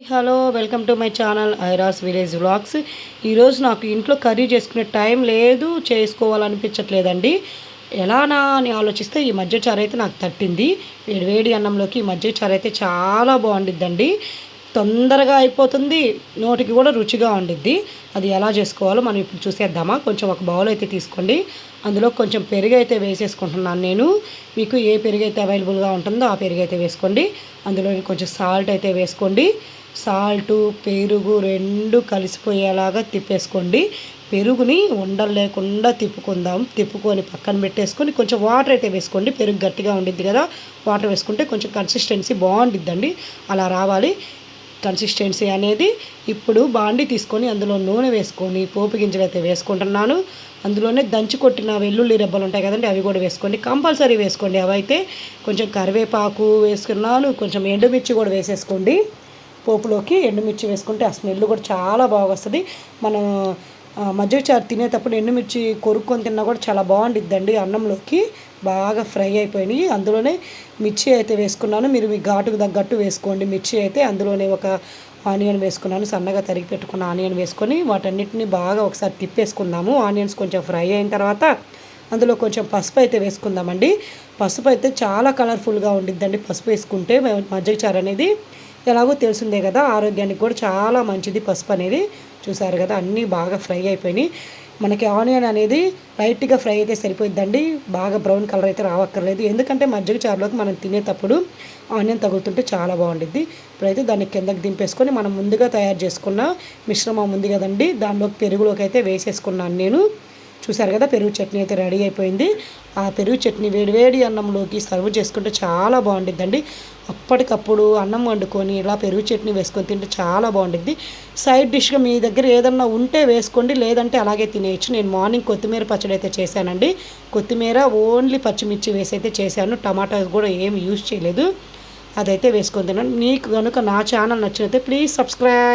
Hello welcome to my channel ఐరాస్ village vlogs. ఈరోజు నాకు ఇంట్లో కర్రీ చేసుకునే టైం లేదు చేసుకోవాలనిపించట్లేదండి. ఎలానా అని ఆలోచిస్తే ఈ మధ్య చారు అయితే నాకు తట్టింది. వేడి వేడి అన్నంలోకి ఈ మధ్య చారు అయితే చాలా బాగుండిద్దండి. తొందరగా అయిపోతుంది నోటికి కూడా రుచిగా ఉండిద్ది. అది ఎలా చేసుకోవాలో మనం ఇప్పుడు చూసేద్దామా? కొంచెం ఒక బౌల్ అయితే తీసుకోండి. అందులో కొంచెం పెరుగు అయితే వేసేసుకుంటున్నాను నేను. మీకు ఏ పెరుగు అయితే అవైలబుల్గా ఉంటుందో ఆ పెరుగు అయితే వేసుకోండి. అందులో కొంచెం సాల్ట్ అయితే వేసుకోండి. సాల్టు పెరుగు రెండు కలిసిపోయేలాగా తిప్పేసుకోండి. పెరుగుని ఉండలు లేకుండా తిప్పుకుందాం. తిప్పుకొని పక్కన పెట్టేసుకొని కొంచెం వాటర్ అయితే వేసుకోండి. పెరుగు గట్టిగా ఉండిద్ది కదా వాటర్ వేసుకుంటే కొంచెం కన్సిస్టెన్సీ బాగుండిద్దండి. అలా రావాలి. కన్సిస్టెన్సీ అనేది ఇప్పుడు బాండి తీసుకొని అందులో నూనె వేసుకొని పోపు గింజలు అయితే వేసుకుంటున్నాను. అందులోనే దంచి కొట్టిన వెల్లుల్లి రెబ్బలు ఉంటాయి కదండి అవి కూడా వేసుకోండి. కంపల్సరీ వేసుకోండి. అవైతే కొంచెం కరివేపాకు వేసుకున్నాను కొంచెం ఎండుమిర్చి కూడా వేసేసుకోండి. పోపులోకి ఎండుమిర్చి వేసుకుంటే ఆ స్మెల్ కూడా చాలా బాగా వస్తుంది. మనం మజ్జిగ చారు తినేటప్పుడు ఎండుమిర్చి కొరుక్కొని తిన్నా కూడా చాలా బాగుండిద్దండి అన్నంలోకి. బాగా ఫ్రై అయిపోయినాయి. అందులోనే మిర్చి అయితే వేసుకున్నాను. మీరు మీ ఘాటుకు తగ్గట్టు వేసుకోండి. మిర్చి అయితే అందులోనే ఒక ఆనియన్ వేసుకున్నాను. సన్నగా తరిగి పెట్టుకున్న ఆనియన్ వేసుకొని వాటన్నిటిని బాగా ఒకసారి తిప్పేసుకుందాము. ఆనియన్స్ కొంచెం ఫ్రై అయిన తర్వాత అందులో కొంచెం పసుపు అయితే వేసుకుందామండి. పసుపు అయితే చాలా కలర్ఫుల్గా ఉండిద్దండి. పసుపు వేసుకుంటే మజ్జిగ చారు అనేది ఎలాగో తెలిసిందే కదా ఆరోగ్యానికి కూడా చాలా మంచిది. పసుపు అనేది చూసారు కదా అన్నీ బాగా ఫ్రై అయిపోయినాయి. మనకి ఆనియన్ అనేది లైట్గా ఫ్రై అయితే సరిపోయిద్దండి. బాగా బ్రౌన్ కలర్ అయితే రావక్కర్లేదు. ఎందుకంటే మజ్జిగ చారులోకి మనం తినేటప్పుడు ఆనియన్ తగులుతుంటే చాలా బాగుండిద్ది. ఇప్పుడైతే దాన్ని కిందకి దింపేసుకొని మనం ముందుగా తయారు చేసుకున్న మిశ్రమం ఉంది కదండి దానిలోకి పెరుగులోకి అయితే వేసేసుకున్నాను నేను. చూసారు కదా పెరుగు చట్నీ అయితే రెడీ అయిపోయింది. ఆ పెరుగు చట్నీ వేడివేడి అన్నంలోకి సర్వ్ చేసుకుంటే చాలా బాగుంటుందండి అప్పటికప్పుడు అన్నం వండుకొని ఇలా పెరుగు చట్నీ వేసుకొని తింటే చాలా బాగుంటుంది సైడ్ డిష్గా మీ దగ్గర ఏదన్నా ఉంటే వేసుకోండి లేదంటే అలాగే తినేయచ్చు. నేను మార్నింగ్ కొత్తిమీర పచ్చడి అయితే చేశానండి. కొత్తిమీర ఓన్లీ పచ్చిమిర్చి వేసి అయితే చేశాను. టమాటా కూడా ఏమి యూజ్ చేయలేదు. అదైతే వేసుకొని తిన్నాను. నీకు కనుక నా ఛానల్ నచ్చినైతే ప్లీజ్ సబ్స్క్రైబ్